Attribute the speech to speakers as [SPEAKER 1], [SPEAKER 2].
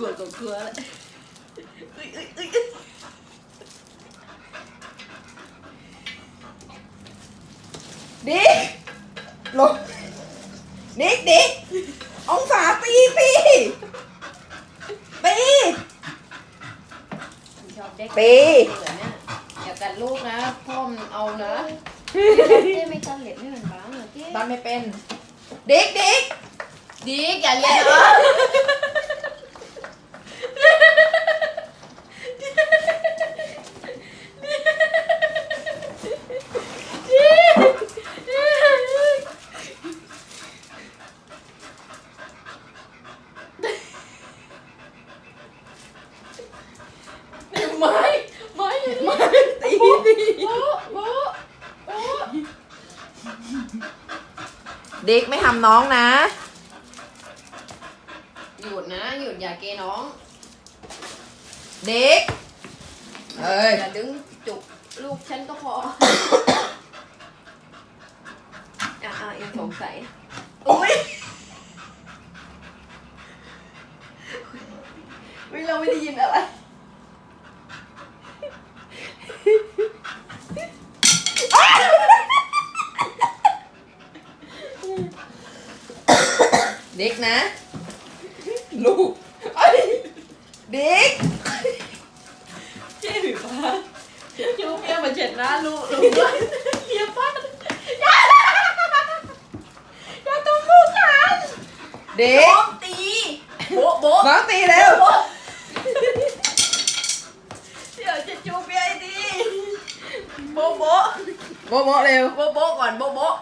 [SPEAKER 1] ลัวก็กลัวแล้วเอ้ยเอ้ยเอ้ยเอ้ยดิกลงดิกดิกองศาตีปีปี
[SPEAKER 2] ชอบเด็ก
[SPEAKER 1] ปี
[SPEAKER 2] เหลือเนี่ยอย่ากัดลูกนะพ่อมันเอานะเจ๊ไม่ตันเหล็บไม่เหมือนบ้างเหรอเจ๊
[SPEAKER 1] ตอนไม่เป็นดิกดิก
[SPEAKER 2] ดีอย่าเรียนนะ
[SPEAKER 1] ไม้ไม้ไม้ตีตี
[SPEAKER 2] โอ้โอ้โอ้
[SPEAKER 1] ดิกไม่ทำน้องนะ
[SPEAKER 2] หยุดนะ หยุดอย่าเกน้อง
[SPEAKER 1] ดิกเอ้ย
[SPEAKER 2] อย่าดึงจุกลูกฉันก็พอ อะอะยังสงสัย
[SPEAKER 1] อุ้ยวิเราไม่ได้ยินอะไร เด็กนะ ลูกไอ้เด็กเจ๊ผิวฟ้าคิ้วเปี้ยมาเช็ดหน้าลูกลูกด้วยเฮียป้าอย่าอย่าต้องลูกกันเด็ก
[SPEAKER 2] ตีโบ๊ะโบ๊ะ
[SPEAKER 1] น้องตีเร็ว
[SPEAKER 2] เดี๋ยวจะจูบยายดีโบ๊ะโบ๊ะ
[SPEAKER 1] โมโมเร็ว
[SPEAKER 2] โบ๊ะโบ๊ะก่อนโบ๊ะโบ๊ะ